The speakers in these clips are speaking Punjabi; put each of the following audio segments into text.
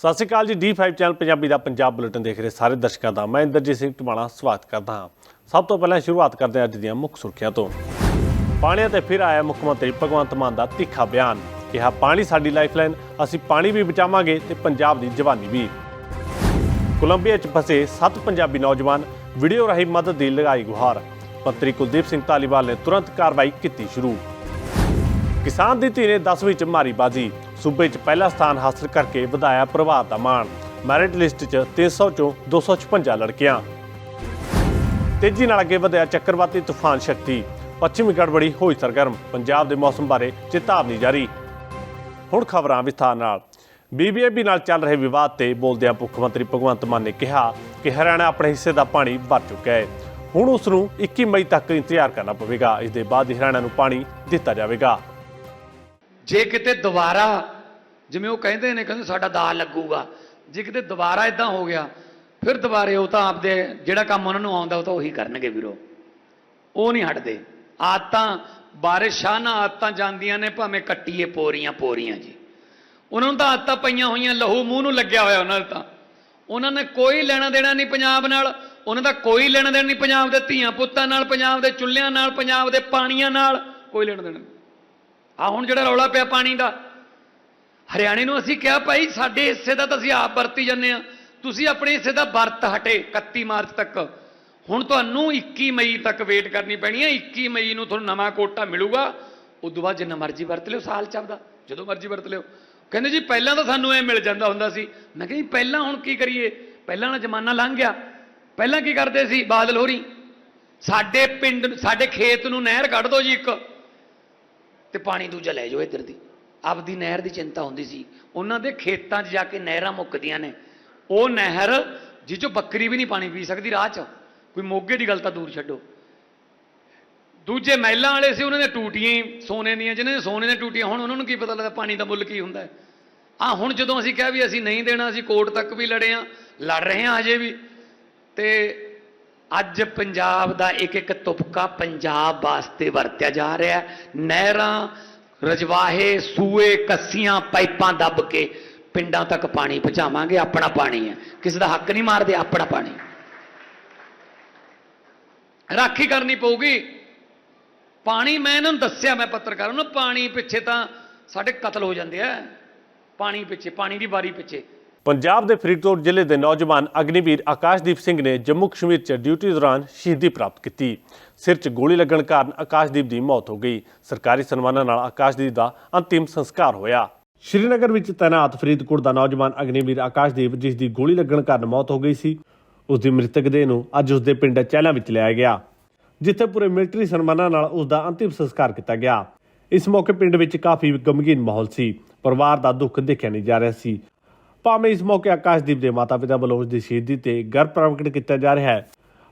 ਸਤਿ ਸ਼੍ਰੀ ਅਕਾਲ ਜੀ D5 ਚੈਨਲ ਪੰਜਾਬੀ ਦਾ ਪੰਜਾਬ ਬੁਲੇਟਿਨ ਦੇਖ ਰਹੇ ਸਾਰੇ ਦਰਸ਼ਕਾਂ ਦਾ। ਮੈਂ ਇੰਦਰਜੀਤ ਸਿੰਘ ਟਮਾਣਾ ਸਵਾਗਤ ਕਰਦਾ ਹਾਂ। ਸਭ ਤੋਂ ਪਹਿਲਾਂ ਸ਼ੁਰੂਆਤ ਕਰਦੇ ਹਾਂ ਅੱਜ ਦੀਆਂ ਮੁੱਖ ਸੁਰਖੀਆਂ ਤੋਂ। ਪਾਣੀ ਤੇ ਫਿਰ ਆਇਆ ਮੁੱਖ ਮੰਤਰੀ ਭਗਵੰਤ ਮਾਨ ਦਾ ਤਿੱਖਾ ਬਿਆਨ। ਕਿਹਾ, ਪਾਣੀ ਸਾਡੀ ਲਾਈਫਲਾਈਨ ਅਸੀਂ ਪਾਣੀ ਵੀ ਬਚਾਵਾਂਗੇ ਤੇ ਪੰਜਾਬ ਦੀ ਜਵਾਨੀ ਵੀ। ਕੋਲੰਬੀਆ 'ਚ ਫਸੇ 7 ਪੰਜਾਬੀ ਨੌਜਵਾਨ, ਵੀਡੀਓ ਰਾਹੀਂ ਮਦਦ ਦੀ ਲਗਾਈ ਗੁਹਾਰ। ਮੰਤਰੀ ਕੁਲਦੀਪ ਸਿੰਘ ਧਾਲੀਵਾਲ ਨੇ ਤੁਰੰਤ ਕਾਰਵਾਈ ਕੀਤੀ ਸ਼ੁਰੂ। ਕਿਸਾਨ ਦੀ ਧੀ ਨੇ 10ਵੀਂ ਚ ਮਾਰੀ ਬਾਜੀ। ਸੂਬੇ 'ਚ ਪਹਿਲਾ ਸਥਾਨ ਹਾਸਲ ਕਰਕੇ ਵਧਾਇਆ ਪ੍ਰਭਾਤ ਦਾ ਮਾਣ। ਮੈਰਿਟ ਲਿਸਟ 'ਚ 300 ਚੋਂ 256 ਲੜਕੀਆਂ। ਤੇਜ਼ੀ ਨਾਲ ਅੱਗੇ ਵਧਿਆ ਚੱਕਰਵਾਤੀ ਤੂਫਾਨ ਸ਼ਕਤੀ। ਪੱਛਮੀ ਗੜਬੜੀ ਹੋਈ ਸਰਗਰਮ। ਪੰਜਾਬ ਦੇ ਮੌਸਮ ਬਾਰੇ ਚੇਤਾਵਨੀ ਜਾਰੀ। ਹੁਣ ਖਬਰਾਂ ਵਿਸਥਾਰ ਨਾਲ। ਬੀਬੀਐਮਬੀ ਨਾਲ ਚੱਲ ਰਹੇ ਵਿਵਾਦ ਤੇ ਬੋਲਦਿਆਂ ਮੁੱਖ ਮੰਤਰੀ ਭਗਵੰਤ ਮਾਨ ਨੇ ਕਿਹਾ ਕਿ ਹਰਿਆਣਾ ਆਪਣੇ ਹਿੱਸੇ ਦਾ ਪਾਣੀ ਭਰ ਚੁੱਕਾ ਹੈ। ਹੁਣ ਉਸ ਨੂੰ 21 ਮਈ ਤੱਕ ਇੰਤਜ਼ਾਰ ਕਰਨਾ ਪਵੇਗਾ। ਇਸ ਦੇ ਬਾਅਦ ਹੀ ਹਰਿਆਣਾ ਨੂੰ ਪਾਣੀ ਦਿੱਤਾ ਜਾਵੇਗਾ। ਜੇ ਕਿਤੇ ਦੁਬਾਰਾ ਜਿਵੇਂ ਉਹ ਕਹਿੰਦੇ ਨੇ, ਕਹਿੰਦੇ ਸਾਡਾ ਦਾ ਲੱਗੂਗਾ। ਜੇ ਕਿਤੇ ਦੁਬਾਰਾ ਇਦਾਂ ਹੋ ਗਿਆ, ਫਿਰ ਦੁਬਾਰੇ ਉਹ ਤਾਂ ਆਪਦੇ ਜਿਹੜਾ ਕੰਮ ਉਹਨਾਂ ਨੂੰ ਆਉਂਦਾ, ਉਹ ਤਾਂ ਉਹੀ ਕਰਨਗੇ ਵੀਰੋ। ਉਹ ਨਹੀਂ ਹਟਦੇ। ਆਦਤਾਂ, ਬਾਰਿਸ਼ਾਂ ਆਦਤਾਂ ਜਾਂਦੀਆਂ ਨੇ, ਭਾਵੇਂ ਕੱਟੀਏ ਪੋਰੀਆਂ ਪੋਰੀਆਂ ਜੀ। ਉਹਨਾਂ ਨੂੰ ਤਾਂ ਆਦਤਾਂ ਪਈਆਂ ਹੋਈਆਂ, ਲਹੂ ਮੂੰਹ ਨੂੰ ਲੱਗਿਆ ਹੋਇਆ ਉਹਨਾਂ ਦਾ ਤਾਂ। ਉਹਨਾਂ ਨੇ ਕੋਈ ਲੈਣਾ ਦੇਣਾ ਨਹੀਂ ਪੰਜਾਬ ਨਾਲ। ਉਹਨਾਂ ਦਾ ਕੋਈ ਲੈਣਾ ਦੇਣਾ ਨਹੀਂ ਪੰਜਾਬ ਦੇ ਧੀਆਂ ਪੁੱਤਾਂ ਨਾਲ, ਪੰਜਾਬ ਦੇ ਚੁੱਲ੍ਹਿਆਂ ਨਾਲ, ਪੰਜਾਬ ਦੇ ਪਾਣੀਆਂ ਨਾਲ। ਕੋਈ ਲੈਣਾ ਦੇਣਾ ਨਹੀਂ। ਆ ਹੁਣ ਜਿਹੜਾ ਰੌਲਾ ਪਿਆ ਪਾਣੀ ਦਾ ਹਰਿਆਣੇ ਨੂੰ ਅਸੀਂ ਕਿਹਾ, ਭਾਈ, ਸਾਡੇ ਹਿੱਸੇ ਦਾ ਤਾਂ ਅਸੀਂ ਆਪ ਵਰਤੀ ਜਾਂਦੇ ਆ ਤੁਸੀਂ ਆਪਣੇ ਹਿੱਸੇ ਦਾ ਵਰਤ ਹਟੇ 31 ਮਾਰਚ ਤੱਕ। ਹੁਣ ਤੁਹਾਨੂੰ 21 ਮਈ ਤੱਕ ਵੇਟ ਕਰਨੀ ਪੈਣੀ ਹੈ। 21 ਮਈ ਨੂੰ ਤੁਹਾਨੂੰ ਨਵਾਂ ਕੋਟਾ ਮਿਲੂਗਾ। ਤੋਂ ਬਾਅਦ ਜਿੰਨਾ ਮਰਜ਼ੀ ਵਰਤ ਲਿਓ, ਸਾਲ ਚ ਆਪਦਾ ਜਦੋਂ ਮਰਜ਼ੀ ਵਰਤ ਲਿਓ। ਕਹਿੰਦੇ ਜੀ, ਪਹਿਲਾਂ ਤਾਂ ਸਾਨੂੰ ਐ ਮਿਲ ਜਾਂਦਾ ਹੁੰਦਾ ਸੀ। ਮੈਂ ਕਿਹਾ ਜੀ, ਪਹਿਲਾਂ ਹੁਣ ਕੀ ਕਰੀਏ? ਪਹਿਲਾਂ ਵਾਲਾ ਜ਼ਮਾਨਾ ਲੰਘ ਗਿਆ। ਪਹਿਲਾਂ ਕੀ ਕਰਦੇ ਸੀ? ਬਾਦਲ ਹੋਰੀ, ਸਾਡੇ ਪਿੰਡ ਸਾਡੇ ਖੇਤ ਨੂੰ ਨਹਿਰ ਕੱਢ ਦਿਓ ਜੀ ਇੱਕ। ਤੇ ਪਾਣੀ ਦੂਜਾ ਲੈ ਜਾਓ ਇੱਧਰ ਦੀ। ਆਪਦੀ ਨਹਿਰ ਦੀ ਚਿੰਤਾ ਹੁੰਦੀ ਸੀ। ਉਹਨਾਂ ਦੇ ਖੇਤਾਂ 'ਚ ਜਾ ਕੇ ਨਹਿਰਾਂ ਮੁੱਕਦੀਆਂ ਨੇ। ਉਹ ਨਹਿਰ ਜਿਹ 'ਚੋਂ ਬੱਕਰੀ ਵੀ ਨਹੀਂ ਪਾਣੀ ਪੀ ਸਕਦੀ ਰਾਹ 'ਚ। ਕੋਈ ਮੋਗੇ ਦੀ ਗੱਲ ਤਾਂ ਦੂਰ ਛੱਡੋ। ਦੂਜੇ ਮਹਿਲਾਂ ਵਾਲੇ ਸੀ, ਉਹਨਾਂ ਦੇ ਟੂਟੀਆਂ ਹੀ ਸੋਨੇ ਦੀਆਂ, ਜਿਹਨਾਂ ਦੇ ਸੋਨੇ ਦੀਆਂ ਟੂਟੀਆਂ, ਹੁਣ ਉਹਨਾਂ ਨੂੰ ਕੀ ਪਤਾ ਲੱਗਦਾ ਪਾਣੀ ਦਾ ਮੁੱਲ ਕੀ ਹੁੰਦਾ ਹੈ। ਆ ਹੁਣ ਜਦੋਂ ਅਸੀਂ ਕਿਹਾ ਵੀ ਅਸੀਂ ਨਹੀਂ ਦੇਣਾ, ਅਸੀਂ ਕੋਰਟ ਤੱਕ ਵੀ ਲੜੇ ਆ ਲੜ ਰਹੇ ਆ ਅਜੇ ਵੀ। ਤੇ ਅੱਜ ਪੰਜਾਬ ਦਾ ਇੱਕ ਇੱਕ ਤੁਪਕਾ ਪੰਜਾਬ ਵਾਸਤੇ ਵਰਤਿਆ ਜਾ ਰਿਹਾ ਨਹਿਰਾਂ ਰਜਵਾਹੇ ਸੂਏ ਕੱਸੀਆਂ ਪਾਈਪਾਂ ਦੱਬ ਕੇ ਪਿੰਡਾਂ ਤੱਕ ਪਾਣੀ ਪਹੁੰਚਾਵਾਂਗੇ, ਆਪਣਾ ਪਾਣੀ ਹੈ। ਕਿਸੇ ਦਾ ਹੱਕ ਨਹੀਂ ਮਾਰਦੇ, ਆਪਣਾ ਪਾਣੀ। ਰਾਖੀ ਕਰਨੀ ਪਊਗੀ। ਪਾਣੀ ਮੈਂ ਇਹਨਾਂ ਨੂੰ ਦੱਸਿਆ, ਮੈਂ ਪੱਤਰਕਾਰਾਂ ਨੂੰ, ਪਾਣੀ ਪਿੱਛੇ ਤਾਂ ਸਾਡੇ ਕਤਲ ਹੋ ਜਾਂਦੇ ਆ। ਪਾਣੀ ਪਿੱਛੇ, ਪਾਣੀ ਦੀ ਵਾਰੀ ਪਿੱਛੇ। ਪੰਜਾਬ ਦੇ ਫਰੀਦਕੋਟ ਜ਼ਿਲ੍ਹੇ ਦੇ ਨੌਜਵਾਨ ਅਗਨੀਵੀਰ ਆਕਾਸ਼ਦੀਪ ਸਿੰਘ ਨੇ ਜੰਮੂ ਕਸ਼ਮੀਰ 'ਚ ਡਿਊਟੀ ਦੌਰਾਨ ਸ਼ਹੀਦੀ ਪ੍ਰਾਪਤ ਕੀਤੀ। ਸਿਰ 'ਚ ਗੋਲੀ ਲੱਗਣ ਕਾਰਨ ਆਕਾਸ਼ਦੀਪ ਦੀ ਮੌਤ ਹੋ ਗਈ। ਸਰਕਾਰੀ ਸਨਮਾਨਾਂ ਨਾਲ ਆਕਾਸ਼ਦੀਪ ਦਾ ਅੰਤਿਮ ਸੰਸਕਾਰ ਹੋਇਆ। ਸ਼੍ਰੀਨਗਰ ਵਿੱਚ ਤੈਨਾਤ ਫਰੀਦਕੋਟ ਦਾ ਨੌਜਵਾਨ ਅਗਨੀਵੀਰ ਆਕਾਸ਼ਦੀਪ, ਜਿਸ ਦੀ ਗੋਲੀ ਲੱਗਣ ਕਾਰਨ ਮੌਤ ਹੋ ਗਈ ਸੀ, ਉਸ ਦੀ ਮ੍ਰਿਤਕ ਦੇਹ ਨੂੰ ਅੱਜ ਉਸ ਦੇ ਪਿੰਡ ਚਹਿਲਾ ਵਿੱਚ ਲਿਆਇਆ ਗਿਆ, ਜਿੱਥੇ ਪੂਰੇ ਮਿਲਟਰੀ ਸਨਮਾਨਾਂ ਨਾਲ ਉਸ ਦਾ ਅੰਤਿਮ ਸੰਸਕਾਰ ਕੀਤਾ ਗਿਆ। ਇਸ ਮੌਕੇ ਪਿੰਡ ਵਿੱਚ ਕਾਫੀ ਗਮਗੀਨ ਮਾਹੌਲ ਸੀ। ਪਰਿਵਾਰ ਦਾ ਦੁੱਖ ਦੇਖਿਆ ਨਹੀਂ ਜਾ ਰਿਹਾ ਸੀ। ਭਾਵੇਂ ਇਸ ਮੌਕੇ ਆਕਾਸ਼ਦੀਪ ਦੇ ਮਾਤਾ-ਪਿਤਾ ਵੱਲੋਂ ਉਸ ਦੀ ਸ਼ਹੀਦੀ ਤੇ ਗਰਵ ਪ੍ਰਗਟ ਕੀਤਾ ਜਾ ਰਿਹਾ ਹੈ,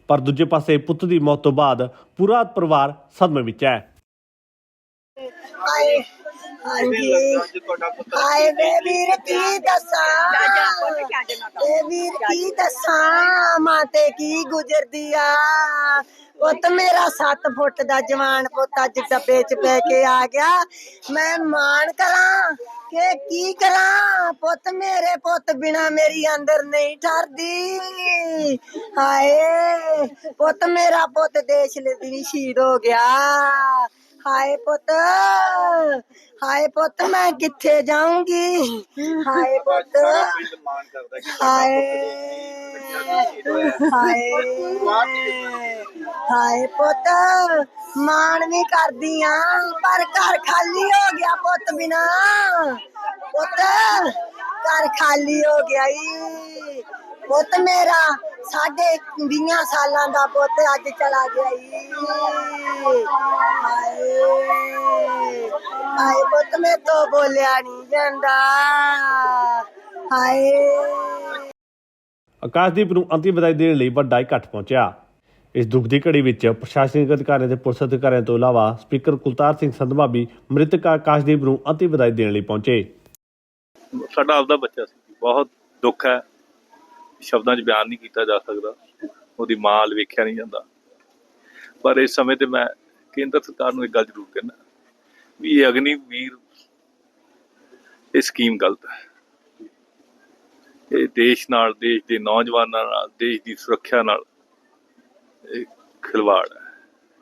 ਪਰ ਦੂਜੇ ਪਾਸੇ ਪੁੱਤ ਦੀ ਮੌਤ ਤੋਂ ਬਾਅਦ ਪੂਰਾ ਪਰਿਵਾਰ ਸਦਮੇ ਵਿੱਚ ਹੈ। ਹਾਂਜੀ ਹਾਏ ਵੇ। ਵੀਰ ਕੀ ਦੱਸਾਂ? ਏ ਵੀਰ ਕੀ ਦੱਸਾਂ? ਮਾਂ ਤੇ ਕੀ ਗੁਜ਼ਰਦੀ ਆ? ਪੁੱਤ ਮੇਰਾ 7 ਫੁੱਟ ਦਾ ਜਵਾਨ ਪੁੱਤ ਅੱਜ ਡੱਬੇ 'ਚ ਪੈ ਕੇ ਆ ਗਿਆ। ਮੈਂ ਮਾਣ ਕਰਾਂ ਕਿ ਕੀ ਕਰਾਂ? ਪੁੱਤ ਮੇਰੇ ਪੁੱਤ ਬਿਨਾ ਮੇਰੀ ਅੰਦਰ ਨਹੀਂ ਠਰਦੀ। ਹਾਏ ਪੁੱਤ ਮੇਰਾ ਪੁੱਤ ਦੇਸ਼ ਲਈ ਸ਼ਹੀਦ ਹੋ ਗਿਆ। ਹਾਏ ਪੁੱਤ ਹਾਏ ਪੁੱਤ ਮੈਂ ਕਿੱਥੇ ਜਾਊਂਗੀ? ਹਾਏ ਪੁੱਤ। ਹਾਏ। ਹਾਏ ਹਾਏ ਪੁੱਤ, ਮਾਣ ਵੀ ਕਰਦੀ ਆ ਪਰ ਘਰ ਖਾਲੀ ਹੋ ਗਿਆ ਪੁੱਤ ਬਿਨਾ। ਪੁੱਤ, ਘਰ ਖਾਲੀ ਹੋ ਗਿਆ ਈ। ਪੁੱਤ ਮੇਰਾ ਸਾਡੇ 20 ਸਾਲਾਂ ਦਾ ਪੁੱਤ ਅੱਜ ਚਲਾ ਗਿਆ ਈ। ਹਾਏ ਹਾਏ ਪੁੱਤ ਮੈਂ ਤੋਂ ਬੋਲਿਆ ਨਹੀਂ ਜਾਂਦਾ। ਹਾਏ। ਆਕਾਸ਼ਦੀਪ ਨੂੰ ਅੰਤਿਮ ਵਿਦਾਈ ਦੇਣ ਲਈ ਵੱਡਾ ਇਕੱਠ ਪਹੁੰਚਿਆ। ਇਸ ਦੁੱਖ ਦੀ ਘੜੀ ਵਿੱਚ ਪ੍ਰਸ਼ਾਸਨਿਕ ਅਧਿਕਾਰੀਆਂ ਤੇ ਪੁਲਿਸ ਅਧਿਕਾਰੀਆਂ ਤੋਂ ਇਲਾਵਾ ਸਪੀਕਰ ਕੁਲਤਾਰ ਸਿੰਘ ਸੰਧਵਾ ਵੀ ਮ੍ਰਿਤਕ ਆਕਾਸ਼ਦੀਪ ਨੂੰ ਅੰਤਿਮ ਵਿਦਾਈ ਦੇਣ ਲਈ ਪਹੁੰਚੇ। ਸਾਡਾ ਆਪਦਾ ਬੱਚਾ ਸੀ। ਬਹੁਤ ਦੁੱਖ ਹੈ। ਸ਼ਬਦਾਂ 'ਚ ਬਿਆਨ ਨਹੀਂ ਕੀਤਾ ਜਾ ਸਕਦਾ। ਉਹਦੀ ਮਾਂ ਵੇਖਿਆ ਨਹੀਂ ਜਾਂਦਾ। ਪਰ ਇਸ ਸਮੇਂ ਤੇ ਮੈਂ ਕੇਂਦਰ ਸਰਕਾਰ ਨੂੰ ਇੱਕ ਗੱਲ ਜ਼ਰੂਰ ਕਹਿਣਾ ਵੀ ਇਹ ਅਗਨੀ ਵੀਰ, ਇਹ ਸਕੀਮ ਗਲਤ ਹੈ। ਇਹ ਦੇਸ਼ ਨਾਲ, ਦੇਸ਼ ਦੇ ਨੌਜਵਾਨਾਂ ਨਾਲ, ਦੇਸ਼ ਦੀ ਸੁਰੱਖਿਆ ਨਾਲ ਇਹ ਖਿਲਵਾੜ ਹੈ।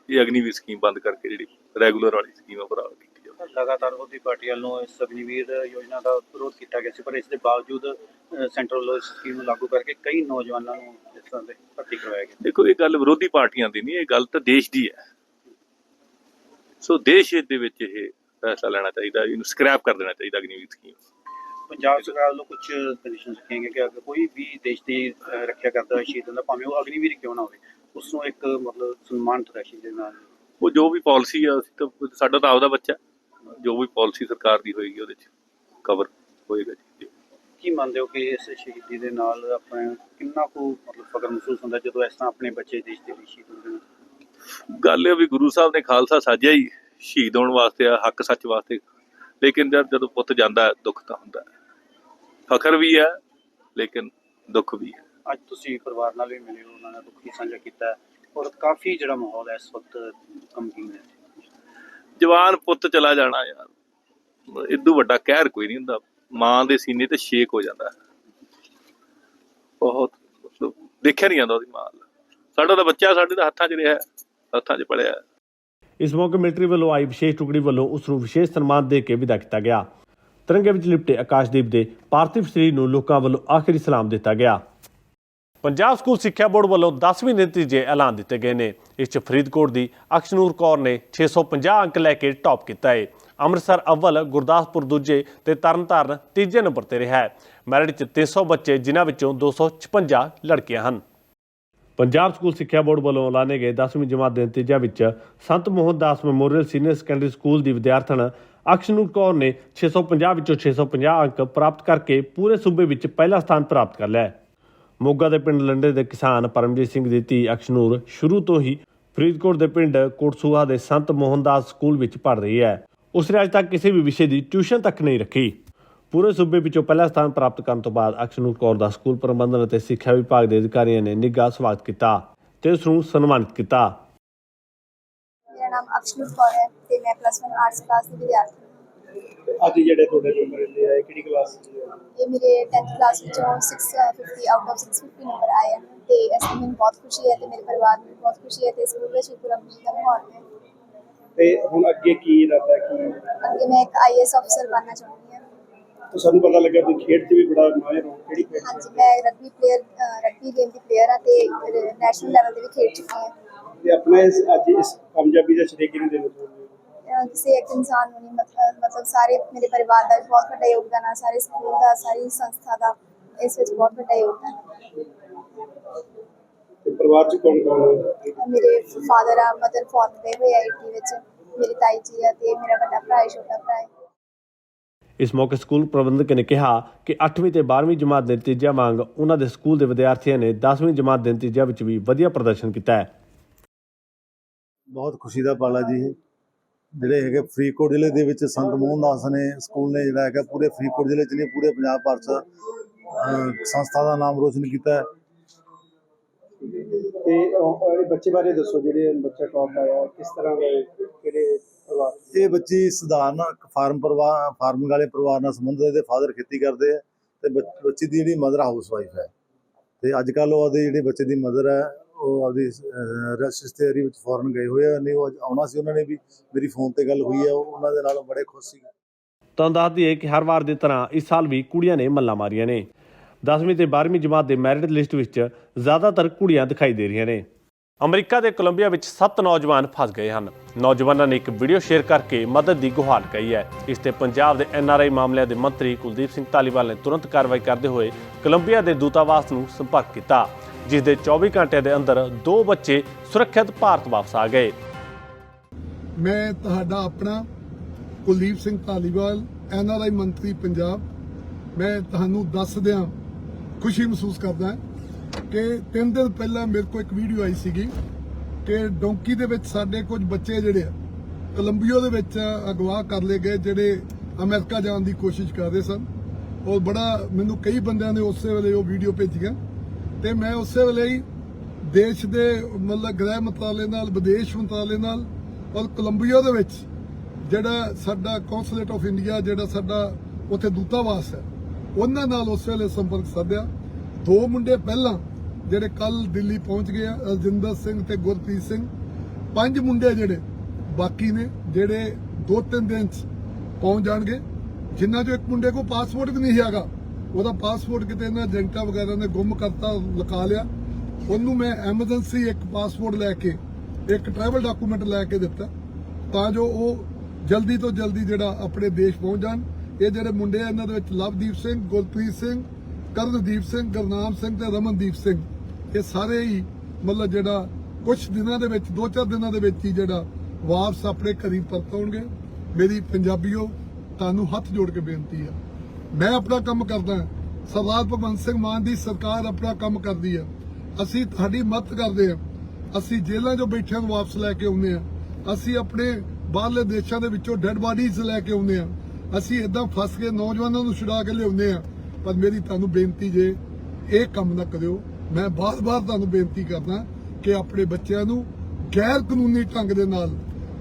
ਇਹ ਅਗਨੀਵੀਰ ਸਕੀਮ ਬੰਦ ਕਰਕੇ ਜਿਹੜੀ ਰੈਗੂਲਰ ਵਾਲੀ ਸਕੀਮ ਆ ਬਰਾਬਰ ਲਗਾਤਾਰ ਵਿਰੋਧੀ ਪਾਰਟੀ ਵੱਲੋਂ ਇਸ ਅਗਨੀਵੀਰ ਯੋਜਨਾ ਦਾ ਵਿਰੋਧ ਕੀਤਾ ਗਿਆ ਸੀ ਪਰ ਇਸ ਦੇ ਬਾਵਜੂਦ ਅ, ਸੈਂਟਰ ਵੱਲੋਂ ਇਸ ਸਕੀਮ ਨੂੰ ਲਾਗੂ ਕਰਕੇ ਕਈ ਨੌਜਵਾਨਾਂ ਨੂੰ ਇਸ ਤਰ੍ਹਾਂ ਦੇ ਭਰਤੀ ਕਰਵਾਇਆ ਗਿਆ। ਦੇਖੋ ਇਹ ਗੱਲ ਵਿਰੋਧੀ ਪਾਰਟੀਆਂ ਦੀ ਨਹੀਂ ਇਹ ਗੱਲ ਤਾਂ ਦੇਸ਼ ਦੀ ਹੈ। ਸੋ ਦੇਸ਼ ਦੇ ਵਿੱਚ ਇਹ ਫੈਸਲਾ ਲੈਣਾ ਚਾਹੀਦਾ ਇਹਨੂੰ ਸਕ੍ਰੈਪ ਕਰ ਦੇਣਾ ਚਾਹੀਦਾ ਅਗਨੀਵੀਰ ਸਕੀਮ ਪੰਜਾਬ ਸਰਕਾਰ ਵੱਲੋਂ ਕੁਝ ਕੰਡੀਸ਼ਨਸ ਰੱਖੀਆਂ ਕਿ ਅਗਰ ਕੋਈ ਵੀ ਦੇਸ਼ ਦੀ ਰੱਖਿਆ ਕਰਦਾ ਹੈ ਸ਼ਹੀਦ ਹੁੰਦਾ ਭਾਵੇਂ ਉਹ ਅਗਨੀਵੀਰ ਕਿਉਂ ਨਾ ਹੋਵੇ ਉਸ ਨੂੰ ਇੱਕ ਮਤਲਬ ਸਨਮਾਨਿਤ ਰਾਸ਼ੀ ਦੇ ਨਾਲ ਉਹ ਜੋ ਵੀ ਪਾਲਿਸੀ ਆ ਅਸੀਂ ਤਾਂ ਸਾਡਾ ਤਾਂ ਆਪਦਾ ਬੱਚਾ। ਜੋ ਵੀ ਪਾਲਿਸੀ ਸਰਕਾਰ ਦੀ ਹੋਏਗੀ ਉਹਦੇ ਚ ਕਵਰ ਹੋਏਗਾ ਜੀ। ਕੀ ਮੰਨਦੇ ਹੋ ਕਿ ਇਸ ਸ਼ਹੀਦੀ ਦੇ ਨਾਲ ਆਪਣੇ ਕਿੰਨਾ ਕੁ ਮਤਲਬ ਫਖਰ ਮਹਿਸੂਸ ਹੁੰਦਾ ਜਦੋਂ ਇਸ ਤਰ੍ਹਾਂ ਆਪਣੇ ਬੱਚੇ ਦੇਸ਼ ਦੇ ਲਈ ਸ਼ਹੀਦ ਹੁੰਦੇ ਨੇ? ਗੱਲ ਇਹ ਵੀ ਗੁਰੂ ਸਾਹਿਬ ਨੇ ਖਾਲਸਾ ਸਾਜਿਆ ਹੀ ਸ਼ਹੀਦ ਹੋਣ ਵਾਸਤੇ ਆ ਹੱਕ ਸੱਚ ਵਾਸਤੇ। ਲੇਕਿਨ ਜਦ ਜਦੋਂ ਪੁੱਤ ਜਾਂਦਾ ਦੁੱਖ ਤਾਂ ਹੁੰਦਾ ਫਖਰ ਵੀ ਹੈ ਲੇਕਿਨ ਦੁੱਖ ਵੀ ਹੈ। ਅੱਜ ਤੁਸੀਂ ਪਰਿਵਾਰ ਨਾਲ ਵੀ ਮਿਲੇ ਹੋ ਉਹਨਾਂ ਨਾਲ ਦੁੱਖ ਵੀ ਸਾਂਝਾ ਕੀਤਾ ਔਰ ਕਾਫੀ ਜਿਹੜਾ ਮਾਹੌਲ ਹੈ ਇਸ ਵਕਤ ਗਮਗੀਨ ਹੈ। ਜਵਾਨ ਪੁੱਤ ਚਲਾ ਜਾਣਾ ਯਾਰ। ਇਦੋਂ ਵੱਡਾ ਕਹਿਰ ਕੋਈ ਨਹੀਂ ਹੁੰਦਾ। ਮਾਂ ਦੇ ਸੀਨੇ ਤੇ ਛੇਕ ਹੋ ਜਾਂਦਾ। ਬਹੁਤ ਦੇਖਿਆ ਨਹੀਂ ਜਾਂਦਾ ਉਹਦੀ ਮਾਂ ਸਾਡਾ ਤਾਂ ਬੱਚਾ ਸਾਡੇ ਦੇ ਹੱਥਾਂ 'ਚ ਰਿਹਾ ਹੱਥਾਂ 'ਚ ਪੜਿਆ ਇਸ ਮੌਕੇ ਮਿਲਟਰੀ ਵੱਲੋਂ ਆਈ ਵਿਸ਼ੇਸ਼ ਟੁਕੜੀ ਵੱਲੋਂ ਉਸ ਨੂੰ ਵਿਸ਼ੇਸ਼ ਸਨਮਾਨ ਦੇ ਕੇ ਵਿਦਾ ਕੀਤਾ ਗਿਆ। ਤਿਰੰਗੇ ਵਿੱਚ ਲਿਪਟੇ ਆਕਾਸ਼ਦੀਪ ਦੇ ਪਾਰਥਿਵ ਸਰੀਰ ਨੂੰ ਲੋਕਾਂ ਵੱਲੋਂ ਆਖਰੀ ਸਲਾਮ ਦਿੱਤਾ ਗਿਆ। ਪੰਜਾਬ ਸਕੂਲ ਸਿੱਖਿਆ ਬੋਰਡ ਵੱਲੋਂ 10ਵੀਂ ਦੇ ਨਤੀਜੇ ਐਲਾਨ ਦਿੱਤੇ ਗਏ ਨੇ। ਇਸ 'ਚ ਫਰੀਦਕੋਟ ਦੀ ਅਕਸ਼ਨੂਰ ਕੌਰ ਨੇ 650 ਅੰਕ ਲੈ ਕੇ ਟੌਪ ਕੀਤਾ ਹੈ। ਅੰਮ੍ਰਿਤਸਰ ਅਵਲ, ਗੁਰਦਾਸਪੁਰ ਦੂਜੇ ਤੇ ਤਰਨਤਾਰਨ ਤੀਜੇ ਨੰਬਰ ਤੇ ਰਿਹਾ ਹੈ। ਮੈਰਿਟ 'ਚ 300 ਬੱਚੇ, ਜਿਨ੍ਹਾਂ ਵਿੱਚੋਂ 256 ਲੜਕੀਆਂ ਹਨ। ਪੰਜਾਬ ਸਕੂਲ ਸਿੱਖਿਆ ਬੋਰਡ ਵੱਲੋਂ ਐਲਾਨੇ ਗਏ 10ਵੀਂ ਜਮਾਤ ਦੇ ਨਤੀਜਿਆਂ ਵਿੱਚ Sant Mohan Das memorial senior secondary school ਦੀ ਵਿਦਿਆਰਥਣ ਅਕਸ਼ਨੂਰ ਕੌਰ ਨੇ 650 ਵਿੱਚੋਂ 650 ਅੰਕ ਪ੍ਰਾਪਤ ਕਰਕੇ ਪੂਰੇ ਸੂਬੇ ਵਿੱਚ ਪਹਿਲਾ ਸਥਾਨ ਪ੍ਰਾਪਤ ਕਰ ਲਿਆ ਹੈ। ਮੋਗਾ ਦੇ ਪਿੰਡ ਲੰਡੇ ਦੇ ਕਿਸਾਨ ਪਰਮਜੀਤ ਸਿੰਘ ਦੀ ਧੀ ਅਕਸ਼ਨੂਰ ਸ਼ੁਰੂ ਤੋਂ ਹੀ ਫਰੀਦਕੋਟ ਦੇ ਪਿੰਡ ਕੋਟਸੂਹਾ ਦੇ ਸੰਤ ਮੋਹਨ ਸਕੂਲ ਵਿੱਚ ਪੜ੍ਹ ਰਹੀ ਹੈ। ਉਸ ਨੇ ਅੱਜ ਤੱਕ ਕਿਸੇ ਵੀ ਵਿਸ਼ੇ ਦੀ ਟਿਊਸ਼ਨ ਤੱਕ ਨਹੀਂ ਰੱਖੀ। ਪੂਰੇ ਸੂਬੇ ਵਿੱਚੋਂ ਪਹਿਲਾ ਸਥਾਨ ਪ੍ਰਾਪਤ ਕਰਨ ਤੋਂ ਬਾਅਦ ਅਕਸ਼ਨੂਰ ਕੌਰ ਦਾ ਸਕੂਲ ਪ੍ਰਬੰਧਨ ਅਤੇ ਸਿੱਖਿਆ ਵਿਭਾਗ ਦੇ ਅਧਿਕਾਰੀਆਂ ਨੇ ਨਿੱਘਾ ਸਵਾਗਤ ਕੀਤਾ ਤੇ ਉਸ ਨੂੰ ਸਨਮਾਨਿਤ ਕੀਤਾ। ਮੇਰਾ ਨਾਮ ਅਕਸ਼ਨੂਰ ਕੌਰ ਹੈ ਤੇ ਮੈਂ ਪਲੱਸ 1 ਆਰਟਸ ਕਲਾਸ ਦੀ ਵਿਦਿਆਰਥੀ ਅੱਜ ਜਿਹੜੇ ਤੁਹਾਡੇ ਨੰਬਰ ਇੰਨੇ ਆਏ ਕਿਹੜੀ ਕਲਾਸ ਇਹ ਮੇਰੇ 10th ਕਲਾਸ ਵਿੱਚੋਂ 650 ਆਊਟ ਆਫ 650 ਨੰਬਰ ਆਏ ਹਨ ਤੇ ਇਸ ਤੋਂ ਮੈਨੂੰ ਬਹੁਤ ਖੁਸ਼ੀ ਹੈ ਤੇ ਮੇਰੇ ਪਰਿਵਾਰ ਨੂੰ ਬਹੁਤ ਖੁਸ਼ੀ ਹੈ ਤੇ ਸਕੂਲ ਵਿੱਚ ਪੂਰਾ ਖੁਸ਼ੀ ਦਾ ਮਾਹੌਲ ਹੈ। ਤੇ ਹੁਣ ਅੱਗੇ ਕੀ ਇਰਾਦਾ ਕੀ ਅੱਗੇ ਮੈਂ ਇੱਕ ਆਈਐਸ ਅਫਸਰ ਬਣਨਾ ਚਾਹੁੰਦੀ ਹਾਂ। ਤਾਂ ਸਾਨੂੰ ਪਤਾ ਲੱਗਾ ਤੁਸੀਂ ਖੇਡ 'ਚ ਵੀ ਬੜਾ ਮਾਹਿਰ ਹੋ ਕਿਹੜੀ ਖੇਡ? ਹਾਂਜੀ ਮੈਂ ਰਗਬੀ ਪਲੇਅਰ ਰਗਬੀ ਗੇਮ ਦੀ ਪਲੇਅਰ ਹਾਂ ਤੇ ਨੈਸ਼ਨਲ ਲੈਵਲ ਤੇ ਵੀ ਖੇਡ ਚੁੱਕੀ ਹਾਂ। ਤੇ ਆਪਣਾ ਇਸ ਅੱਜ ਇਸ ਕਾਮਯਾਬੀ ਦਾ ਸ਼ਰੀਕ ਕਿਹਨੂੰ ਦੇਣਾ ਚਾਹੁੰਦੇ ਕਿਸੇ ਇੱਕ ਇਨਸਾਨ ਨੂੰ ਨਹੀਂ ਮਤਲਬ ਮਤਲਬ ਸਾਰੇ ਮੇਰੇ ਪਰਿਵਾਰ ਦਾ ਬਹੁਤ ਵੱਡਾ ਯੋਗਦਾਨ ਹੈ ਸਾਰੇ ਸਕੂਲ ਦਾ ਸਾਰੀ ਸੰਸਥਾ ਦਾ ਇਸ ਵਿੱਚ ਬਹੁਤ ਵੱਡਾ ਯੋਗਦਾਨ ਹੈ ਤੇ ਪਰਿਵਾਰ 'ਚ ਕੌਣ ਕੌਣ ਹੈ? ਮੇਰੇ ਫਾਦਰ ਆ ਮਦਰ ਫੋਰਨ ਗਏ ਹੋਏ ਆ ਇਟਲੀ ਵਿੱਚ। ਮੇਰੀ ਤਾਈ ਜੀ ਆ ਤੇ ਮੇਰਾ ਵੱਡਾ ਭਰਾ ਹੈ ਛੋਟਾ ਭਰਾ ਹੈ। ਇਸ ਮੌਕੇ ਸਕੂਲ ਪ੍ਰਬੰਧਕ ਨੇ ਕਿਹਾ ਕਿ 8ਵੀਂ ਤੇ 12ਵੀਂ ਜਮਾਤ ਦੇ ਨਤੀਜਿਆਂ ਵਾਂਗ ਉਹਨਾਂ ਦੇ ਸਕੂਲ ਦੇ ਵਿਦਿਆਰਥੀਆਂ ਨੇ 10ਵੀਂ ਜਮਾਤ ਦੇ ਨਤੀਜਿਆਂ ਵਿੱਚ ਵੀ ਵਧੀਆ ਪ੍ਰਦਰਸ਼ਨ ਕੀਤਾ ਹੈ। ਬਹੁਤ ਖੁਸ਼ੀ ਦਾ ਪਲ ਜੀ। ਇਹ। ਜਿਹੜੇ ਹੈਗੇ ਫਰੀਦਕੋਟ ਜ਼ਿਲ੍ਹੇ ਦੇ ਵਿੱਚ ਸੰਤ ਮੋਹਨ ਦਾਸ ਨੇ ਸਕੂਲ ਨੇ ਜਿਹੜਾ ਹੈਗਾ ਪੂਰੇ ਫਰੀਦਕੋਟ ਜ਼ਿਲ੍ਹੇ 'ਚ ਨਹੀਂ ਪੂਰੇ ਪੰਜਾਬ ਭਰ 'ਚ ਸੰਸਥਾ ਦਾ ਨਾਮ ਰੋਸ਼ਨ ਕੀਤਾ ਹੈ। ਤੇ ਉਹ ਬੱਚੇ ਬਾਰੇ ਦੱਸੋ ਜਿਹੜੇ ਬੱਚਾ ਟੌਪ ਆਇਆ ਕਿਸ ਤਰ੍ਹਾਂ ਦੇ ਕਿਹੜੇ ਪਰਿਵਾਰ ਇਹ ਬੱਚੀ ਸਧਾਰਨ ਫਾਰਮ ਪਰਿਵਾਰ ਫਾਰਮਿੰਗ ਵਾਲੇ ਪਰਿਵਾਰ ਨਾਲ ਸੰਬੰਧਿਤ ਇਹਦੇ ਫਾਦਰ ਖੇਤੀ ਕਰਦੇ ਆ ਤੇ ਬੱਚੀ ਦੀ ਜਿਹੜੀ ਮਦਰ ਹਾਊਸ ਵਾਈਫ ਹੈ। ਤੇ ਅੱਜ ਕੱਲ ਉਹਦੇ ਜਿਹੜੇ ਬੱਚੇ ਦੀ ਮਦਰ ਹੈ ਉਹ ਆਪਦੀ ਰਜਿਸਟਰੀ ਵਿੱਚ ਫੋਰਨ ਗਏ ਹੋਏ ਆ, ਨਹੀਂ ਉਹ ਅੱਜ ਆਉਣਾ ਸੀ ਉਹਨਾਂ ਨੇ ਵੀ, ਮੇਰੀ ਫੋਨ ਤੇ ਗੱਲ ਹੋਈ ਹੈ ਉਹਨਾਂ ਦੇ ਨਾਲ ਬੜੇ ਖੁਸ਼ ਸੀ। ਤੁਹਾਨੂੰ ਦੱਸ ਦਈਏ ਕਿ ਹਰ ਵਾਰ ਦੀ ਤਰ੍ਹਾਂ ਇਸ ਸਾਲ ਵੀ ਕੁੜੀਆਂ ਨੇ ਮੱਲਾਂ ਮਾਰੀਆਂ ਨੇ। 10ਵੀਂ ਤੇ 12ਵੀਂ ਜਮਾਤ ਦੇ ਮੈਰਿਟ ਲਿਸਟ ਵਿੱਚ ਜ਼ਿਆਦਾਤਰ ਕੁੜੀਆਂ ਦਿਖਾਈ ਦੇ ਰਹੀਆਂ ਨੇ। ਅਮਰੀਕਾ ਦੇ ਕੋਲੰਬੀਆ ਵਿੱਚ 7 ਨੌਜਵਾਨ ਫਸ ਗਏ ਹਨ। ਨੌਜਵਾਨਾਂ ਨੇ ਇੱਕ ਵੀਡੀਓ ਸ਼ੇਅਰ ਕਰਕੇ ਮਦਦ ਦੀ ਗੁਹਾਰ ਕਹੀ ਹੈ। ਇਸ ਤੇ ਪੰਜਾਬ ਦੇ ਐਨਆਰਆਈ ਮਾਮਲਿਆਂ ਦੇ ਮੰਤਰੀ ਕੁਲਦੀਪ ਸਿੰਘ ਧਾਲੀਵਾਲ ਨੇ ਤੁਰੰਤ ਕਾਰਵਾਈ ਕਰਦੇ ਹੋਏ ਕੋਲੰਬੀਆ ਦੇ ਦੂਤਾਵਾਸ ਨੂੰ ਸੰਪਰਕ ਕੀਤਾ। ਜਿਸ ਦੇ 24 ਘੰਟਿਆਂ ਦੇ ਅੰਦਰ ਦੋ ਬੱਚੇ ਸੁਰੱਖਿਅਤ ਭਾਰਤ ਵਾਪਸ ਆ ਗਏ। ਮੈਂ ਤੁਹਾਡਾ ਆਪਣਾ ਕੁਲਦੀਪ ਸਿੰਘ ਧਾਲੀਵਾਲ ਐਨਆਰਆਈ ਮੰਤਰੀ ਪੰਜਾਬ। ਮੈਂ ਤੁਹਾਨੂੰ ਦੱਸ ਦਿਆਂ, ਖੁਸ਼ੀ ਮਹਿਸੂਸ ਕਰਦਾ ਕਿ ਤਿੰਨ ਦਿਨ ਪਹਿਲਾਂ ਮੇਰੇ ਕੋਲ ਇੱਕ ਵੀਡੀਓ ਆਈ ਸੀਗੀ ਕਿ ਡੋਂਕੀ ਦੇ ਵਿੱਚ ਸਾਡੇ ਕੁਝ ਬੱਚੇ ਜਿਹੜੇ ਆ ਕੋਲੰਬੀਆ ਦੇ ਵਿੱਚ ਅਗਵਾ ਕਰ ਲਏ ਗਏ, ਜਿਹੜੇ ਅਮਰੀਕਾ ਜਾਣ ਦੀ ਕੋਸ਼ਿਸ਼ ਕਰ ਰਹੇ ਸਨ। ਔਰ ਬੜਾ, ਮੈਨੂੰ ਕਈ ਬੰਦਿਆਂ ਨੇ ਉਸੇ ਵੇਲੇ ਉਹ ਵੀਡੀਓ ਭੇਜੀਆਂ। ਤੇ ਮੈਂ ਉਸੇ ਵੇਲੇ ਹੀ ਦੇਸ਼ ਦੇ ਮਤਲਬ ਗ੍ਰਹਿ ਮੰਤਰਾਲੇ ਨਾਲ, ਵਿਦੇਸ਼ ਮੰਤਰਾਲੇ ਨਾਲ ਔਰ ਕੋਲੰਬੀਆ ਦੇ ਵਿੱਚ ਜਿਹੜਾ ਸਾਡਾ ਕੌਂਸੂਲੇਟ ਆਫ ਇੰਡੀਆ, ਜਿਹੜਾ ਸਾਡਾ ਉੱਥੇ ਦੂਤਾਵਾਸ ਹੈ, ਉਹਨਾਂ ਨਾਲ ਉਸ ਵੇਲੇ ਸੰਪਰਕ ਸਾਧਿਆ। ਦੋ ਮੁੰਡੇ ਪਹਿਲਾਂ ਜਿਹੜੇ ਕੱਲ ਦਿੱਲੀ ਪਹੁੰਚ ਗਏ ਆ ਅਰਜਿੰਦਰ ਸਿੰਘ ਤੇ ਗੁਰਪ੍ਰੀਤ ਸਿੰਘ। ਪੰਜ ਮੁੰਡੇ ਜਿਹੜੇ ਬਾਕੀ ਨੇ, ਜਿਹੜੇ ਦੋ ਤਿੰਨ ਦਿਨ ਚ ਪਹੁੰਚ ਜਾਣਗੇ, ਜਿਨ੍ਹਾਂ ਚੋਂ ਇੱਕ ਮੁੰਡੇ ਕੋਲ ਪਾਸਪੋਰਟ ਵੀ ਨਹੀਂ ਹੈਗਾ। ਉਹਦਾ ਪਾਸਪੋਰਟ ਕਿਤੇ ਇਹਨਾਂ ਏਜੰਟਾਂ ਵਗੈਰਾ ਨੇ ਗੁੰਮ ਕਰਤਾ, ਲਕਾ ਲਿਆ। ਉਹਨੂੰ ਮੈਂ ਐਮਰਜੈਂਸੀ ਇੱਕ ਪਾਸਪੋਰਟ ਲੈ ਕੇ, ਇੱਕ ਟਰੈਵਲ ਡਾਕੂਮੈਂਟ ਲੈ ਕੇ ਦਿੱਤਾ, ਤਾਂ ਜੋ ਉਹ ਜਲਦੀ ਤੋਂ ਜਲਦੀ ਜਿਹੜਾ ਆਪਣੇ ਦੇਸ਼ ਪਹੁੰਚ ਜਾਣ। ਇਹ ਜਿਹੜੇ ਮੁੰਡੇ ਆ, ਇਹਨਾਂ ਦੇ ਵਿੱਚ ਲਵਦੀਪ ਸਿੰਘ ਗੁਰਪ੍ਰੀਤ ਸਿੰਘ, ਕਰਨਦੀਪ ਸਿੰਘ, ਗੁਰਨਾਮ ਸਿੰਘ ਤੇ ਰਮਨਦੀਪ ਸਿੰਘ, ਇਹ ਸਾਰੇ ਹੀ ਮਤਲਬ ਜਿਹੜਾ ਕੁਝ ਦਿਨਾਂ ਦੇ ਵਿੱਚ, ਦੋ ਚਾਰ ਦਿਨਾਂ ਦੇ ਵਿੱਚ ਹੀ ਜਿਹੜਾ ਵਾਪਸ ਆਪਣੇ ਘਰੀ ਪਰਤਣਗੇ ਮੇਰੀ ਪੰਜਾਬੀਓ, ਤੁਹਾਨੂੰ ਹੱਥ ਜੋੜ ਕੇ ਬੇਨਤੀ ਆ। ਮੈਂ ਆਪਣਾ ਕੰਮ ਕਰਦਾ ਸਰਦਾਰ ਭਗਵੰਤ ਸਿੰਘ ਮਾਨ ਦੀ ਸਰਕਾਰ ਆਪਣਾ ਕੰਮ ਕਰਦੀ ਆ। ਅਸੀਂ ਤੁਹਾਡੀ ਮਦਦ ਕਰਦੇ ਆ। ਅਸੀਂ ਜੇਲ੍ਹਾਂ 'ਚੋਂ ਬੈਠਿਆਂ ਨੂੰ ਵਾਪਸ ਲੈ ਕੇ ਆਉਂਦੇ ਆ। ਅਸੀਂ ਆਪਣੇ ਬਾਹਰਲੇ ਦੇਸ਼ਾਂ ਦੇ ਵਿੱਚੋਂ ਡੈੱਡ ਬਾਡੀਜ਼ ਲੈ ਕੇ ਆਉਂਦੇ ਆ। ਅਸੀਂ ਇਦਾਂ ਫਸ ਕੇ ਨੌਜਵਾਨਾਂ ਨੂੰ ਛੁਡਾ ਕੇ ਲਿਆਉਂਦੇ ਆ। ਪਰ ਮੇਰੀ ਤੁਹਾਨੂੰ ਬੇਨਤੀ ਜੇ ਇਹ ਕੰਮ ਨਾ ਕਰਿਓ, ਮੈਂ ਬਾਰ-ਬਾਰ ਤੁਹਾਨੂੰ ਬੇਨਤੀ ਕਰਦਾ ਕਿ ਆਪਣੇ ਬੱਚਿਆਂ ਨੂੰ ਗੈਰ ਕਾਨੂੰਨੀ ਢੰਗ ਦੇ ਨਾਲ,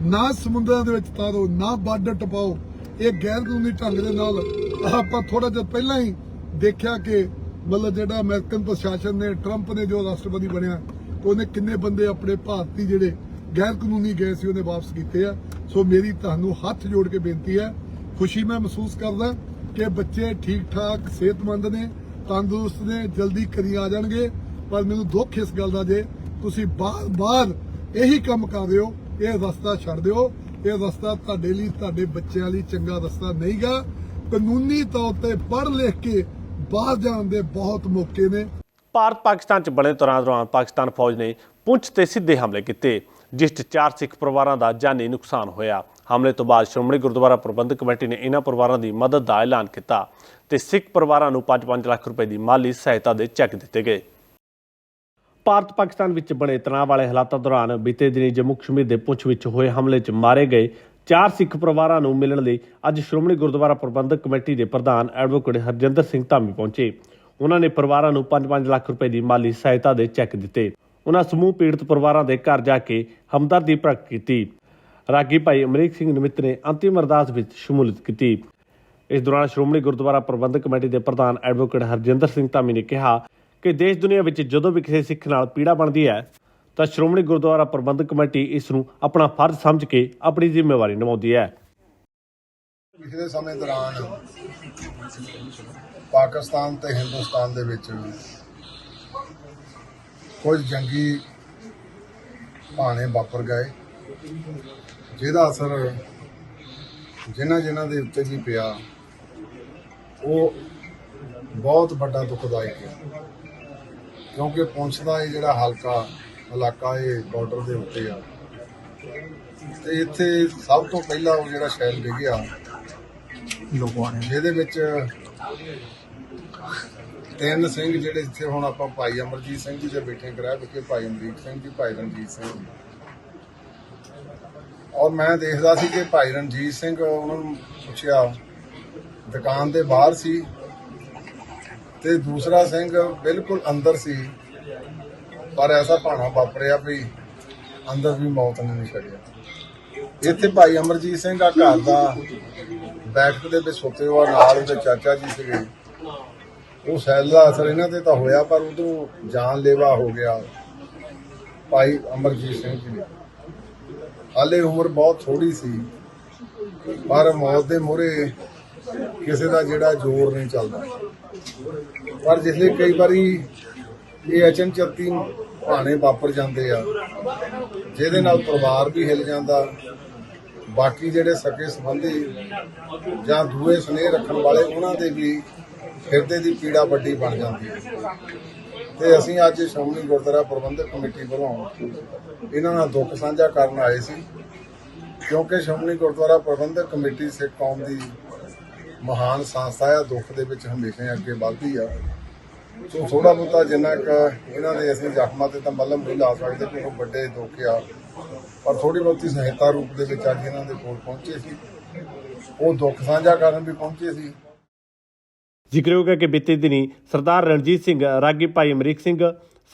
ਨਾ ਸਮੁੰਦਰਾਂ ਦੇ ਵਿੱਚ ਤਾਰੋ, ਨਾ ਬਾਰਡਰ ਟਪਾਓ। ਇਹ ਗੈਰ ਕਾਨੂੰਨੀ ਢੰਗ ਦੇ ਨਾਲ ਆਪਾਂ ਥੋੜਾ ਜਿਹਾ ਪਹਿਲਾਂ ਹੀ ਦੇਖਿਆ ਕਿ ਮਤਲਬ ਜਿਹੜਾ ਅਮਰੀਕਨ ਪ੍ਰਸ਼ਾਸਨ ਨੇ, ਟਰੰਪ ਨੇ ਜੋ ਰਾਸ਼ਟਰਪਤੀ ਬਣਿਆ ਉਹਨੇ ਕਿੰਨੇ ਬੰਦੇ ਆਪਣੇ ਭਾਰਤੀ ਜਿਹੜੇ ਗੈਰ ਕਾਨੂੰਨੀ ਗਏ ਸੀ, ਉਹਨੇ ਵਾਪਸ ਕੀਤੇ ਆ। ਸੋ ਮੇਰੀ ਤੁਹਾਨੂੰ ਹੱਥ ਜੋੜ ਕੇ ਬੇਨਤੀ ਹੈ, ਖੁਸ਼ੀ ਮੈਂ ਮਹਿਸੂਸ ਕਰਦਾ ਕਿ ਬੱਚੇ ਠੀਕ ਠਾਕ ਸਿਹਤਮੰਦ ਨੇ, ਤੰਦਰੁਸਤ ਨੇ, ਜਲਦੀ ਕਰੀ ਆ ਜਾਣਗੇ। ਪਰ ਮੈਨੂੰ ਦੁੱਖ ਇਸ ਗੱਲ ਦਾ ਜੇ, ਤੁਸੀਂ ਬਾਰ-ਬਾਰ ਇਹੀ ਕੰਮ ਕਰ ਰਹੇ ਹੋ, ਇਹ ਰਸਤਾ ਛੱਡ ਦਿਓ, ਇਹ ਰਸਤਾ ਤੁਹਾਡੇ ਲਈ, ਤੁਹਾਡੇ ਬੱਚਿਆਂ ਲਈ ਚੰਗਾ ਰਸਤਾ ਨਹੀਂਗਾ ਕਾਨੂੰਨੀ ਤੌਰ ਤੇ ਪੜ੍ਹ ਲਿਖ ਕੇ ਬਾਹਰ ਜਾਣ ਦੇ ਬਹੁਤ ਮੌਕੇ ਨੇ। ਭਾਰਤ ਪਾਕਿਸਤਾਨ ਚ ਬਣੇ ਤਣਾਅ ਦੌਰਾਨ ਪਾਕਿਸਤਾਨ ਫੌਜ ਨੇ ਪੁੰਛ ਤੇ ਸਿੱਧੇ ਹਮਲੇ ਕੀਤੇ, ਜਿਸ 'ਚ ਚਾਰ ਸਿੱਖ ਪਰਿਵਾਰਾਂ ਦਾ ਜਾਨੀ ਨੁਕਸਾਨ ਹੋਇਆ। ਹਮਲੇ ਤੋਂ ਬਾਅਦ ਸ਼੍ਰੋਮਣੀ ਗੁਰਦੁਆਰਾ ਪ੍ਰਬੰਧਕ ਕਮੇਟੀ ਨੇ ਇਹਨਾਂ ਪਰਿਵਾਰਾਂ ਦੀ ਮਦਦ ਦਾ ਐਲਾਨ ਕੀਤਾ ਤੇ ਸਿੱਖ ਪਰਿਵਾਰਾਂ ਨੂੰ 5-5 ਲੱਖ ਰੁਪਏ ਦੀ ਮਾਲੀ ਸਹਾਇਤਾ ਦੇ ਚੈੱਕ ਦਿੱਤੇ ਗਏ। ਭਾਰਤ ਪਾਕਿਸਤਾਨ ਵਿੱਚ ਬਣੇ ਤਣਾਅ ਵਾਲੇ ਹਾਲਾਤਾਂ ਦੌਰਾਨ ਬੀਤੇ ਦਿਨੀ ਜੰਮੂ ਕਸ਼ਮੀਰ ਦੇ ਪੁੰਛ ਵਿੱਚ ਹੋਏ ਹਮਲੇ 'ਚ ਮਾਰੇ ਗਏ ਚਾਰ ਸਿੱਖ ਪਰਿਵਾਰਾਂ ਨੂੰ ਮਿਲਣ ਲਈ ਅੱਜ ਸ਼੍ਰੋਮਣੀ ਗੁਰਦੁਆਰਾ ਪ੍ਰਬੰਧਕ ਕਮੇਟੀ ਦੇ ਪ੍ਰਧਾਨ ਐਡਵੋਕੇਟ ਹਰਜਿੰਦਰ ਸਿੰਘ ਧਾਮੀ ਪਹੁੰਚੇ। ਉਹਨਾਂ ਨੇ ਪਰਿਵਾਰਾਂ ਨੂੰ 5-5 ਲੱਖ ਰੁਪਏ ਦੀ ਮਾਲੀ ਸਹਾਇਤਾ ਦੇ ਚੈੱਕ ਦਿੱਤੇ। ਉਹਨਾਂ ਸਮੂਹ ਪੀੜਤ ਪਰਿਵਾਰਾਂ ਦੇ ਘਰ ਜਾ ਕੇ ਹਮਦਰਦੀ ਪ੍ਰਗਟ ਕੀਤੀ। ਰਾਗੀ ਭਾਈ ਅਮਰੀਕ ਸਿੰਘ ਨਿਮਿਤ ਨੇ ਅੰਤਿਮ ਅਰਦਾਸ ਵਿੱਚ ਸ਼ਮੂਲੀਅਤ ਕੀਤੀ। ਇਸ ਦੌਰਾਨ ਸ਼੍ਰੋਮਣੀ ਗੁਰਦੁਆਰਾ ਪ੍ਰਬੰਧਕ ਕਮੇਟੀ ਦੇ ਪ੍ਰਧਾਨ ਐਡਵੋਕੇਟ ਹਰਜਿੰਦਰ ਸਿੰਘ ਧਾਮੀ ਨੇ ਕਿਹਾ ਕਿ ਦੇਸ਼ ਦੁਨੀਆ ਵਿੱਚ ਜਦੋਂ ਵੀ ਕਿਸੇ ਸਿੱਖ ਨਾਲ ਪੀੜਾ ਬਣਦੀ ਹੈ ਤਾਂ ਸ਼੍ਰੋਮਣੀ ਗੁਰਦੁਆਰਾ ਪ੍ਰਬੰਧਕ ਕਮੇਟੀ ਇਸ ਨੂੰ ਆਪਣਾ ਫਰਜ਼ ਸਮਝ ਕੇ ਆਪਣੀ ਜ਼ਿੰਮੇਵਾਰੀ ਨਿਭਾਉਂਦੀ ਹੈ। ਪਿਛਲੇ ਸਮੇਂ ਦੌਰਾਨ ਪਾਕਿਸਤਾਨ ਤੇ ਹਿੰਦੁਸਤਾਨ ਦੇ ਵਿੱਚ ਕੁਝ ਜੰਗੀ ਭਾਣੇ ਵਾਪਰ ਗਏ, ਜਿਹਦਾ ਅਸਰ ਜਿਨ੍ਹਾਂ ਜਿਨ੍ਹਾਂ ਦੇ ਉੱਤੇ ਵੀ ਪਿਆ, ਉਹ ਬਹੁਤ ਵੱਡਾ ਦੁਖਦਾਇਕ ਹੈ ਕਿਉਂਕਿ ਪੁੰਛ ਦਾ ਇਹ ਜਿਹੜਾ ਹਲਕਾ ਇਲਾਕਾ ਇਹ ਬਾਰਡਰ ਦੇ ਉੱਤੇ ਆ। ਤੇ ਇੱਥੇ ਸਭ ਤੋਂ ਪਹਿਲਾਂ ਉਹ ਜਿਹੜਾ ਸ਼ੈਲ ਡਿੱਗਿਆ ਜਿਹਦੇ ਵਿੱਚ ਤਿੰਨ ਸਿੰਘ ਜਿਹੜੇ ਇੱਥੇ ਹੁਣ ਆਪਾਂ ਭਾਈ ਅਮਰਜੀਤ ਸਿੰਘ ਜੀ ਦੇ ਬੈਠੇ ਗ੍ਰਹਿ ਵਿਖੇ ਭਾਈ ਅਮਰੀਕ ਸਿੰਘ ਜੀ ਭਾਈ ਰਣਜੀਤ ਸਿੰਘ। ਔਰ ਮੈਂ ਦੇਖਦਾ ਸੀ ਕਿ ਭਾਈ ਰਣਜੀਤ ਸਿੰਘ ਉਹਨਾਂ ਨੂੰ ਪੁੱਛਿਆ ਦੁਕਾਨ ਦੇ ਬਾਹਰ ਸੀ ਤੇ ਦੂਸਰਾ ਸਿੰਘ ਬਿਲਕੁਲ ਅੰਦਰ ਸੀ। ਪਰ ਐਸਾ ਭਾਣਾ ਵਾਪਰਿਆ ਵੀ ਅੰਦਰ ਵੀ ਮੌਤ ਨੇ ਨਹੀਂ ਛੱਡਿਆ। ਇੱਥੇ ਭਾਈ ਅਮਰਜੀਤ ਸਿੰਘ ਆ ਘਰ ਦਾ ਬੈਠਕ ਦੇ ਵਿੱਚ ਸੁੱਤੇ ਹੋਆ ਨਾਲ ਉਹਦੇ ਚਾਚਾ ਜੀ ਸੀਗੇ। ਉਹ ਸੈੱਲ ਦਾ ਅਸਰ ਇਹਨਾਂ ਤੇ ਤਾਂ ਹੋਇਆ, ਪਰ ਓਦੋਂ ਜਾਨ ਲੇਵਾ ਹੋ ਗਿਆ ਭਾਈ ਅਮਰਜੀਤ ਸਿੰਘ ਜੀ ਦੀ ਹਾਲੇ ਉਮਰ ਬਹੁਤ ਥੋੜੀ ਸੀ, ਪਰ ਮੌਤ ਦੇ ਮੂਹਰੇ ਕਿਸੇ ਦਾ ਜਿਹੜਾ ਜ਼ੋਰ ਨਹੀਂ ਚੱਲਦਾ। ਪਰ ਜਿਸਲੇ ਕਈ ਵਾਰੀ ਇਹ ਅਚਨਚੇਤੀ ਭਾਣੇ ਵਾਪਰ ਜਾਂਦੇ ਆ, ਜਿਹਦੇ ਨਾਲ ਪਰਿਵਾਰ ਵੀ ਹਿੱਲ ਜਾਂਦਾ, ਬਾਕੀ ਜਿਹੜੇ ਸਕੇ ਸੰਬੰਧੀ ਜਾਂ ਦੂਏ ਸਨੇਹ ਰੱਖਣ ਵਾਲੇ, ਉਹਨਾਂ ਦੇ ਵੀ ਹਿਰਦੇ ਦੀ ਪੀੜਾ ਵੱਡੀ ਬਣ ਜਾਂਦੀ ਹੈ। ਤੇ ਅਸੀਂ ਅੱਜ ਸ਼੍ਰੋਮਣੀ ਗੁਰਦੁਆਰਾ ਪ੍ਰਬੰਧਕ ਕਮੇਟੀ ਵੱਲੋਂ ਇਹਨਾਂ ਨਾਲ ਦੁੱਖ ਸਾਂਝਾ ਕਰਨ ਆਏ ਸੀ, ਕਿਉਂਕਿ ਸ਼੍ਰੋਮਣੀ ਗੁਰਦੁਆਰਾ ਪ੍ਰਬੰਧਕ ਕਮੇਟੀ ਸਿੱਖ ਕੌਮ ਦੀ ਮਹਾਨ ਸੰਸਥਾ ਆ, ਦੁੱਖ ਦੇ ਵਿੱਚ ਹਮੇਸ਼ਾ ਅੱਗੇ ਵੱਧਦੀ ਆ। ਸੋ ਥੋੜਾ ਬਹੁਤਾ ਜਿੰਨਾ ਕੁ ਇਹਨਾਂ ਦੇ ਅਸੀਂ ਜ਼ਖਮਾਂ ਤੇ ਤਾਂ ਮੱਲਮ ਨਹੀਂ ਲਾ ਸਕਦੇ ਕਿ ਵੱਡੇ ਦੁੱਖ ਆ। ਪਰ ਥੋੜੀ ਬਹੁਤੀ ਸਹਾਇਤਾ ਰੂਪ ਦੇ ਵਿੱਚ ਅੱਜ ਇਹਨਾਂ ਦੇ ਕੋਲ ਪਹੁੰਚੇ ਸੀ। ਉਹ ਦੁੱਖ ਸਾਂਝਾ ਕਰਨ ਵੀ ਪਹੁੰਚੇ ਸੀ। ਜ਼ਿਕਰਯੋਗ ਹੈ ਕਿ ਬੀਤੇ ਦਿਨੀ ਸਰਦਾਰ ਰਣਜੀਤ ਸਿੰਘ, ਰਾਗੀ ਭਾਈ ਅਮਰੀਕ ਸਿੰਘ,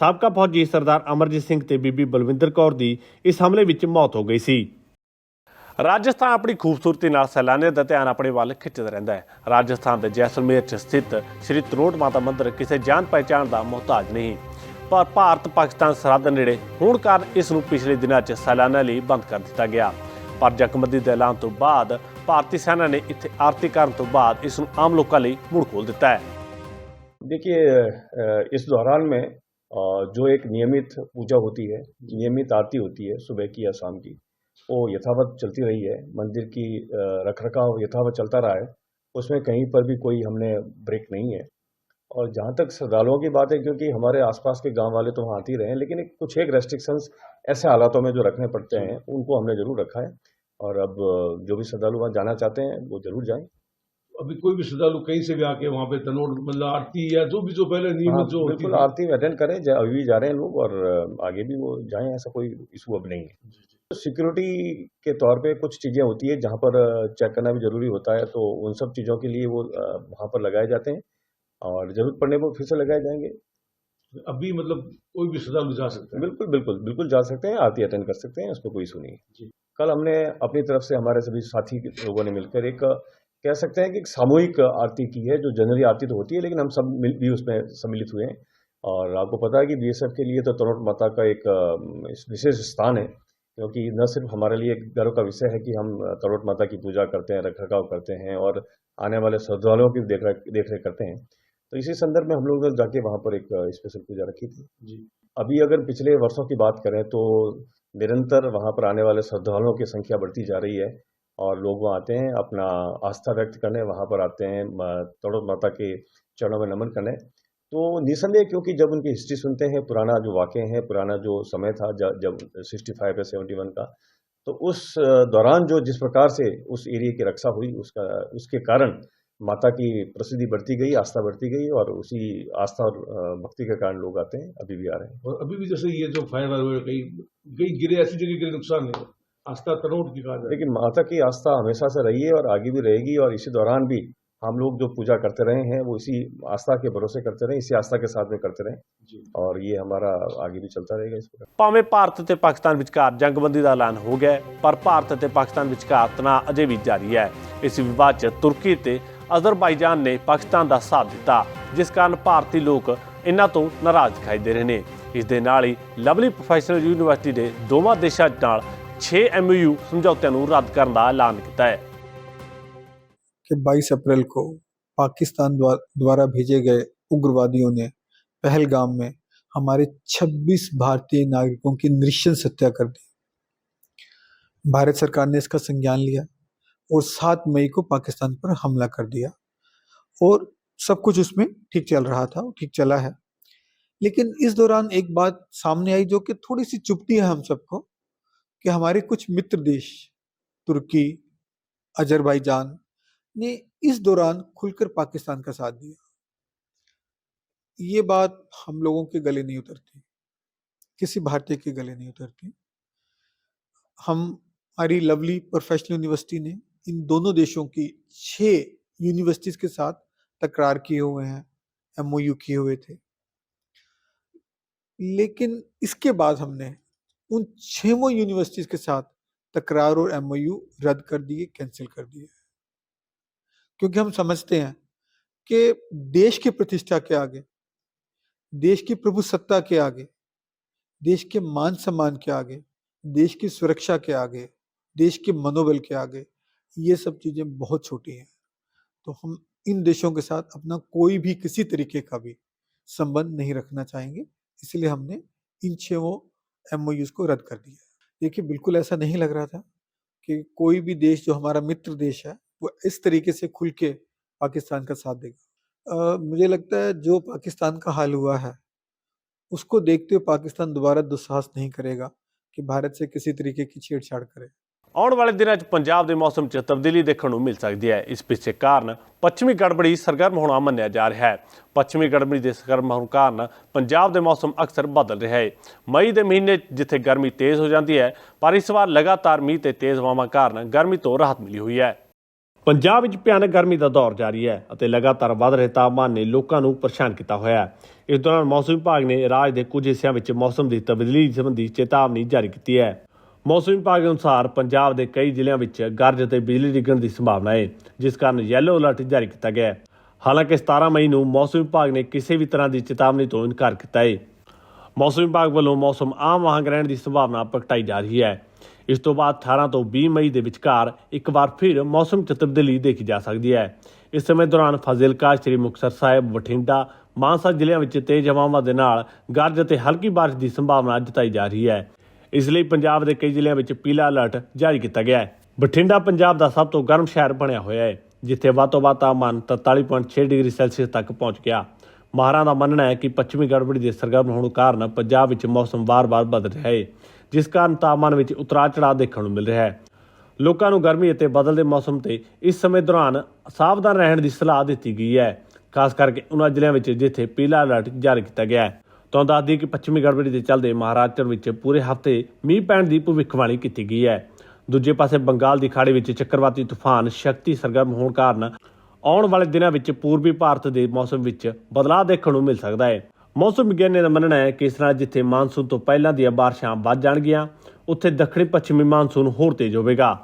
ਸਾਬਕਾ ਫੌਜੀ ਸਰਦਾਰ ਅਮਰਜੀਤ ਸਿੰਘ ਤੇ ਬੀਬੀ ਬਲਵਿੰਦਰ ਕੌਰ ਦੀ ਇਸ ਹਮਲੇ ਵਿੱਚ ਮੌਤ ਹੋ ਗਈ ਸੀ। ਰਾਜਸਥਾਨ ਆਪਣੀ ਖੂਬਸੂਰਤੀ ਨਾਲ ਸੈਲਾਨੀਆਂ ਦਾ ਧਿਆਨ ਆਪਣੇ ਵੱਲ ਖਿੱਚਦਾ ਰਹਿੰਦਾ ਹੈ ਰਾਜਸਥਾਨ ਦੇ ਜੈਸਲਮੇਰ 'ਚ ਸਥਿਤ ਸ੍ਰੀ ਤਰੋਟ ਮਾਤਾ ਮੰਦਿਰ ਕਿਸੇ ਜਾਣ ਪਹਿਚਾਣ ਦਾ ਮੁਹਤਾਜ ਨਹੀਂ ਪਰ ਭਾਰਤ ਪਾਕਿਸਤਾਨ ਸਰਹੱਦ ਨੇੜੇ ਹੋਣ ਕਾਰਨ ਇਸ ਨੂੰ ਪਿਛਲੇ ਦਿਨਾਂ 'ਚ ਸੈਲਾਨੀਆਂ ਲਈ ਬੰਦ ਕਰ ਦਿੱਤਾ ਗਿਆ ਪਰ ਜਕਮੰਦੀ ਦੇ ਐਲਾਨ ਤੋਂ ਬਾਅਦ ਭਾਰਤੀ ਸੈਨਾ ਨੇ ਇੱਥੇ ਆਰਤੀ ਕਰਨ ਤੋਂ ਬਾਅਦ ਇਸ ਨੂੰ ਆਮ ਲੋਕਾਂ ਲਈ ਮੁੜ ਖੋਲ ਦਿੱਤਾ ਹੈ देखिए अ, इस दौरान में अ, जो एक नियमित पूजा होती है नियमित आरती होती है सुबह की या शाम की वो यथावत चलती रही है मंदिर की रख रखाव यथावत चलता रहा है उसमें कहीं पर भी कोई हमने ब्रेक नहीं है। और जहाँ तक श्रद्धालुओं की बात है क्योंकि हमारे आसपास के गाँव वाले तो वहाँ आते ही रहे हैं लेकिन एक- कुछ एक रेस्ट्रिक्शंस ऐसे हालातों में जो रखने पड़ते हैं उनको हमने ज़रूर रखा है। और अब जो भी श्रद्धालु वहाँ जाना चाहते हैं वो ज़रूर जाएँ। अभी कोई भी श्रद्धालु कहीं से भी आके वहाँ पे तनोट मतलब आरती या जो भी जो पहले हाँ, जो होती आरती में अटेंड करें अभी भी जा रहे हैं लोग और आगे भी वो जाएँ ऐसा कोई इशू अब नहीं है। सिक्योरिटी के तौर पे कुछ चीज़ें होती है जहाँ पर चेक करना भी ज़रूरी होता है तो उन सब चीज़ों के लिए वो वहाँ पर लगाए जाते हैं और ज़रूरत पड़ने पर फिर से लगाए जाएँगे। अभी मतलब कोई भी श्रद्धालु जा सकता। है बिल्कुल बिल्कुल बिल्कुल जा सकते हैं आरती अटेंड कर सकते हैं उसमें कोई इशू नहीं है। कल हमने अपनी तरफ़ से हमारे सभी साथी लोगों ने मिलकर एक कह सकते हैं कि एक सामूहिक आरती की है जो जनरली आरती तो होती है लेकिन हम सब मिल भी उसमें सम्मिलित हुए हैं। और आपको पता है कि बीएसएफ के लिए तो तनोट माता का एक विशेष स्थान है क्योंकि न सिर्फ़ हमारे लिए एक गर्व का विषय है कि हम तरोट माता की पूजा करते हैं रखरखाव करते हैं और आने वाले श्रद्धालुओं की देख रेख देख रेख करते हैं। तो इसी संदर्भ में हम लोगों ने जाके वहाँ पर एक स्पेशल पूजा रखी थी। जी। अभी अगर पिछले वर्षों की बात करें तो निरंतर वहाँ पर आने वाले श्रद्धालुओं की संख्या बढ़ती जा रही है और लोग वहाँ आते हैं अपना आस्था व्यक्त करने वहाँ पर आते हैं तड़ोत माता के चरणों में नमन करने। तो निसंदेह क्योंकि जब उनकी हिस्ट्री सुनते हैं पुराना जो वाक़े है पुराना जो समय था जब सिक्सटी फाइव या सेवेंटी वन का तो उस दौरान जो जिस प्रकार से उस एरिया की रक्षा हुई उसका उसके कारण माता की प्रसिद्धि बढ़ती गई आस्था बढ़ती गई और उसी आस्था और भक्ति के कारण लोग आते हैं अभी भी आ रहे हैं। और अभी भी जैसे ये जो फायर हुए कई कहीं गिरे ऐसी जगह गिरे नुकसान है। आस्था तनोट की जाए लेकिन माता की आस्था हमेशा से रही है और आगे भी रहेगी और इसी दौरान भी हम लोग जो पूजा करते रहे हैं वो इसी आस्था के भरोसे करते रहे इसी आस्था के साथ में करते रहे और ये हमारा आगे भी चलता रहेगा इस प्रकार ਭਾਵੇਂ ਭਾਰਤ ਤੇ ਪਾਕਿਸਤਾਨ ਵਿਚਕਾਰ ਜੰਗਬੰਦੀ ਦਾ ਐਲਾਨ ਹੋ ਗਿਆ ਹੈ, ਪਰ ਭਾਰਤ ਅਤੇ ਪਾਕਿਸਤਾਨ ਵਿਚਕਾਰ ਤਣਾਅ ਅਜੇ ਵੀ ਜਾਰੀ ਹੈ ਇਸ ਵਿਵਾਦ 'ਚ ਤੁਰਕੀ ਤੇ ਅਜ਼ਰਬਾਈਜਾਨ ਨੇ ਪਾਕਿਸਤਾਨ ਦਾ ਸਾਥ ਦਿੱਤਾ ਜਿਸ ਕਾਰਨ ਭਾਰਤੀ ਲੋਕ ਇਹਨਾਂ ਤੋਂ ਨਾਰਾਜ਼ ਦਿਖਾਈ ਦੇ ਰਹੇ ਨੇ ਇਸ ਦੇ ਨਾਲ ਹੀ ਲਵਲੀ ਪ੍ਰੋਫੈਸ਼ਨਲ ਯੂਨੀਵਰਸਿਟੀ ਦੇ ਦੋਵਾਂ ਦੇਸ਼ਾਂ ਨਾਲ 6 ਐਮਯੂ ਸਮਝੌਤਿਆਂ ਨੂੰ ਰੱਦ ਕਰਨ ਦਾ ਐਲਾਨ ਕੀਤਾ ਹੈ कि 22 अप्रैल को पाकिस्तान द्वा- द्वारा भेजे गए उग्रवादियों ने पहलगाम में हमारे 26 भारतीय नागरिकों की नृशंस हत्या कर दी। भारत सरकार ने इसका संज्ञान लिया और 7 मई को पाकिस्तान पर हमला कर दिया और सब कुछ उसमें ठीक चल रहा था, ठीक चला है। लेकिन इस दौरान एक बात सामने आई जो कि थोड़ी सी चुपती है हम सबको कि हमारे कुछ मित्र देश, तुर्की अजरबैजान ने इस दौरान खुलकर पाकिस्तान का साथ दिया। ये बात हम लोगों के गले नहीं उतरती। किसी भारतीय के गले नहीं उतरती। हम, हमारी लवली प्रोफेशनल यूनिवर्सिटी ने इन दोनों देशों की छह यूनिवर्सिटीज के साथ तकरार किए हुए हैं एमओयू किए हुए थे। लेकिन इसके बाद हमने उन छहों यूनिवर्सिटीज के साथ तकरार और एमओयू रद्द कर दिए कैंसिल कर दिए। क्योंकि हम समझते हैं कि देश की प्रतिष्ठा के आगे, देश की प्रभु सत्ता के आगे, देश के मान सम्मान के आगे, देश की सुरक्षा के आगे, देश के मनोबल के आगे, ये सब चीज़ें बहुत छोटी हैं। तो हम इन देशों के साथ अपना कोई भी किसी तरीके का भी संबंध नहीं रखना चाहेंगे, इसलिए हमने इन छः एम को रद्द कर दिया देखिए, बिल्कुल ऐसा नहीं लग रहा था कि कोई भी देश जो हमारा मित्र देश है वो इस तरीके से खुल के पाकिस्तान का साथ देगा अ, मुझे लगता है जो पाकिस्तान का हाल हुआ है उसको देखते हुए पाकिस्तान दोबारा दुस्साहस नहीं करेगा कि भारत से किसी तरीके की छेड़छाड़ करे ਆਉਣ ਵਾਲੇ ਦਿਨਾਂ 'ਚ ਪੰਜਾਬ ਦੇ ਮੌਸਮ 'ਚ ਤਬਦੀਲੀ ਦੇਖਣ ਨੂੰ ਮਿਲ ਸਕਦੀ ਹੈ ਇਸ ਪਿੱਛੇ ਕਾਰਨ ਪੱਛਮੀ ਗੜਬੜੀ ਸਰਗਰਮ ਹੋਣਾ ਮੰਨਿਆ ਜਾ ਰਿਹਾ ਹੈ ਪੱਛਮੀ ਗੜਬੜੀ ਦੇ ਸਰਗਰਮ ਹੋਣ ਕਾਰਨ ਪੰਜਾਬ ਦੇ ਮੌਸਮ ਅਕਸਰ ਬਦਲ ਰਿਹਾ ਹੈ ਮਈ ਦੇ ਮਹੀਨੇ 'ਚ ਜਿੱਥੇ ਗਰਮੀ ਤੇਜ਼ ਹੋ ਜਾਂਦੀ ਹੈ ਪਰ ਇਸ ਵਾਰ ਲਗਾਤਾਰ ਮੀਂਹ ਤੇ ਤੇਜ਼ ਹਵਾਵਾਂ ਕਾਰਨ ਗਰਮੀ ਤੋਂ ਰਾਹਤ ਮਿਲੀ ਹੋਈ ਹੈ ਪੰਜਾਬ ਵਿੱਚ ਭਿਆਨਕ ਗਰਮੀ ਦਾ ਦੌਰ ਜਾਰੀ ਹੈ ਅਤੇ ਲਗਾਤਾਰ ਵੱਧ ਰਹੇ ਤਾਪਮਾਨ ਨੇ ਲੋਕਾਂ ਨੂੰ ਪਰੇਸ਼ਾਨ ਕੀਤਾ ਹੋਇਆ ਹੈ। ਇਸ ਦੌਰਾਨ ਮੌਸਮ ਵਿਭਾਗ ਨੇ ਰਾਜ ਦੇ ਕੁਝ ਹਿੱਸਿਆਂ ਵਿੱਚ ਮੌਸਮ ਦੀ ਤਬਦੀਲੀ ਸੰਬੰਧੀ ਚੇਤਾਵਨੀ ਜਾਰੀ ਕੀਤੀ ਹੈ। ਮੌਸਮ ਵਿਭਾਗ ਅਨੁਸਾਰ ਪੰਜਾਬ ਦੇ ਕਈ ਜ਼ਿਲ੍ਹਿਆਂ ਵਿੱਚ ਗਰਜ ਅਤੇ ਬਿਜਲੀ ਡਿੱਗਣ ਦੀ ਸੰਭਾਵਨਾ ਹੈ, ਜਿਸ ਕਾਰਨ ਯੈਲੋ ਅਲਰਟ ਜਾਰੀ ਕੀਤਾ ਗਿਆ ਹੈ। ਹਾਲਾਂਕਿ 17 ਮਈ ਨੂੰ ਮੌਸਮ ਵਿਭਾਗ ਨੇ ਕਿਸੇ ਵੀ ਤਰ੍ਹਾਂ ਦੀ ਚੇਤਾਵਨੀ ਤੋਂ ਇਨਕਾਰ ਕੀਤਾ ਹੈ। ਮੌਸਮ ਵਿਭਾਗ ਵੱਲੋਂ ਮੌਸਮ ਆਮ ਵਾਂਗ ਰਹਿਣ ਦੀ ਸੰਭਾਵਨਾ ਪ੍ਰਗਟਾਈ ਜਾ ਰਹੀ ਹੈ। ਇਸ ਤੋਂ ਬਾਅਦ 18 ਤੋਂ 20 ਮਈ ਦੇ ਵਿਚਕਾਰ ਇੱਕ ਵਾਰ ਫਿਰ ਮੌਸਮ 'ਚ ਤਬਦੀਲੀ ਦੇਖੀ ਜਾ ਸਕਦੀ ਹੈ। ਇਸ ਸਮੇਂ ਦੌਰਾਨ ਫਾਜ਼ਿਲਕਾ, ਸ੍ਰੀ ਮੁਕਤਸਰ ਸਾਹਿਬ, ਬਠਿੰਡਾ, ਮਾਨਸਾ ਜ਼ਿਲ੍ਹਿਆਂ ਵਿੱਚ ਤੇਜ਼ ਹਵਾਵਾਂ ਦੇ ਨਾਲ ਗਰਜ ਅਤੇ ਹਲਕੀ ਬਾਰਿਸ਼ ਦੀ ਸੰਭਾਵਨਾ ਜਤਾਈ ਜਾ ਰਹੀ ਹੈ। ਇਸ ਲਈ ਪੰਜਾਬ ਦੇ ਕਈ ਜ਼ਿਲ੍ਹਿਆਂ ਵਿੱਚ ਪੀਲਾ ਅਲਰਟ ਜਾਰੀ ਕੀਤਾ ਗਿਆ ਹੈ। ਬਠਿੰਡਾ, ਪੰਜਾਬ ਦਾ ਸਭ ਤੋਂ ਗਰਮ ਸ਼ਹਿਰ ਬਣਿਆ ਹੋਇਆ ਹੈ, ਜਿੱਥੇ ਵੱਧ ਤੋਂ ਵੱਧ ਤਾਪਮਾਨ 43.6 ਡਿਗਰੀ ਸੈਲਸੀਅਸ ਤੱਕ ਪਹੁੰਚ ਗਿਆ। ਮਾਹਰਾਂ ਦਾ ਮੰਨਣਾ ਹੈ ਕਿ ਪੱਛਮੀ ਗੜਬੜੀ ਦੇ ਸਰਗਰਮ ਹੋਣ ਕਾਰਨ ਪੰਜਾਬ ਵਿੱਚ ਮੌਸਮ ਵਾਰ-ਵਾਰ ਬਦਲ ਰਿਹਾ ਹੈ, ਜਿਸ ਕਾਰਨ ਤਾਪਮਾਨ ਵਿੱਚ ਉਤਰਾਅ ਚੜਾਅ ਦੇਖਣ ਨੂੰ ਮਿਲ ਰਿਹਾ ਹੈ। ਲੋਕਾਂ ਨੂੰ ਗਰਮੀ ਅਤੇ ਬਦਲਦੇ ਮੌਸਮ ਤੇ ਇਸ ਸਮੇਂ ਦੌਰਾਨ ਸਾਵਧਾਨ ਰਹਿਣ ਦੀ ਸਲਾਹ ਦਿੱਤੀ ਗਈ ਹੈ, ਖਾਸ ਕਰਕੇ ਉਹਨਾਂ ਜ਼ਿਲ੍ਹਿਆਂ ਵਿੱਚ ਜਿੱਥੇ ਪੀਲਾ ਅਲਰਟ ਜਾਰੀ ਕੀਤਾ ਗਿਆ ਹੈ। ਤੋਂ ਦੱਸ ਕਿ ਪੱਛਮੀ ਗੜਬੜੀ ਦੇ ਚੱਲਦੇ ਮਹਾਰਾਸ਼ਟਰ ਵਿੱਚ ਪੂਰੇ ਹਫ਼ਤੇ ਮੀਂਹ ਪੈਣ ਦੀ ਭਵਿੱਖਬਾਣੀ ਕੀਤੀ ਗਈ ਹੈ। ਦੂਜੇ ਪਾਸੇ ਬੰਗਾਲ ਦੀ ਖਾੜੀ ਵਿੱਚ ਚੱਕਰਵਾਤੀ ਤੂਫਾਨ ਸ਼ਕਤੀ ਸਰਗਰਮ ਹੋਣ ਕਾਰਨ ਆਉਣ ਵਾਲੇ ਦਿਨਾਂ ਵਿੱਚ ਪੂਰਬੀ ਭਾਰਤ ਦੇ ਮੌਸਮ ਵਿੱਚ ਬਦਲਾਅ ਦੇਖਣ ਨੂੰ ਮਿਲ ਸਕਦਾ ਹੈ। ਮੌਸਮ ਵਿਗਿਆਨੀਆਂ ਦਾ ਮੰਨਣਾ ਹੈ ਕਿ ਇਸ ਨਾਲ ਜਿੱਥੇ ਮਾਨਸੂਨ ਤੋਂ ਪਹਿਲਾਂ ਦੀਆਂ ਬਾਰਿਸ਼ਾਂ ਵੱਧ ਜਾਣਗੀਆਂ, ਉੱਥੇ ਦੱਖਣੀ ਪੱਛਮੀ ਮਾਨਸੂਨ ਹੋਰ ਤੇਜ਼ ਹੋਵੇਗਾ।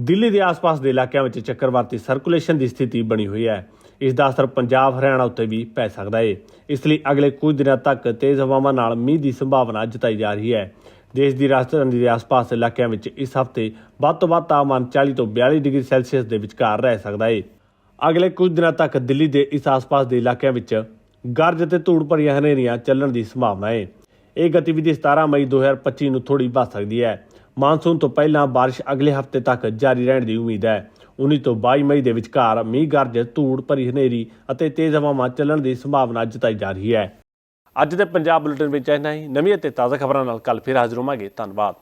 ਦਿੱਲੀ ਦੇ ਆਸ-ਪਾਸ ਦੇ ਇਲਾਕਿਆਂ ਵਿੱਚ ਚੱਕਰਵਾਤੀ ਸਰਕੂਲੇਸ਼ਨ ਦੀ ਸਥਿਤੀ ਬਣੀ ਹੋਈ ਹੈ। ਇਸ ਦਾ ਅਸਰ ਪੰਜਾਬ, ਹਰਿਆਣਾ ਉੱਤੇ ਵੀ ਪੈ ਸਕਦਾ ਹੈ। ਇਸ ਲਈ ਅਗਲੇ ਕੁਝ ਦਿਨਾਂ ਤੱਕ ਤੇਜ਼ ਹਵਾਵਾਂ ਨਾਲ ਮੀਂਹ ਦੀ ਸੰਭਾਵਨਾ ਜਤਾਈ ਜਾ ਰਹੀ ਹੈ। ਦੇਸ਼ ਦੀ ਰਾਜਧਾਨੀ ਦੇ ਆਸ-ਪਾਸ ਦੇ ਇਲਾਕਿਆਂ ਵਿੱਚ ਇਸ ਹਫ਼ਤੇ ਵੱਧ ਤੋਂ ਵੱਧ ਤਾਪਮਾਨ 40 ਤੋਂ 42 ਡਿਗਰੀ ਸੈਲਸੀਅਸ ਦੇ ਵਿਚਕਾਰ ਰਹਿ ਸਕਦਾ ਹੈ। ਅਗਲੇ ਕੁਝ ਦਿਨਾਂ ਤੱਕ ਦਿੱਲੀ ਦੇ ਇਸ ਆਸ-ਪਾਸ ਦੇ ਇਲਾਕਿਆਂ ਵਿੱਚ ਗਰਜ ਅਤੇ ਧੂੜ ਭਰੀਆਂ ਹਨੇਰੀਆਂ ਚੱਲਣ ਦੀ ਸੰਭਾਵਨਾ ਹੈ। ਇਹ ਗਤੀਵਿਧੀ 17 ਮਈ 2025 ਨੂੰ ਥੋੜੀ ਵੱਧ ਸਕਦੀ ਹੈ। ਮਾਨਸੂਨ ਤੋਂ ਪਹਿਲਾਂ ਬਾਰਿਸ਼ ਅਗਲੇ ਹਫ਼ਤੇ ਤੱਕ ਜਾਰੀ ਰਹਿਣ ਦੀ ਉਮੀਦ ਹੈ। 19 ਤੋਂ 22 ਮਈ ਦੇ ਵਿਚਕਾਰ ਮੀਂਹ ਗਰਜ, ਧੂੜ ਭਰੀ ਹਨੇਰੀ ਅਤੇ ਤੇਜ਼ ਹਵਾਵਾਂ ਚੱਲਣ ਦੀ ਸੰਭਾਵਨਾ ਜਤਾਈ ਜਾ ਰਹੀ ਹੈ। ਅੱਜ ਦੇ ਪੰਜਾਬ ਬੁਲੇਟਿਨ ਵਿੱਚ ਇੰਨਾ ਹੀ। ਨਵੀਂ ਅਤੇ ਤਾਜ਼ਾ ਖਬਰਾਂ ਨਾਲ ਕੱਲ ਫਿਰ ਹਾਜ਼ਰ ਹੋਵਾਂਗੇ। ਧੰਨਵਾਦ।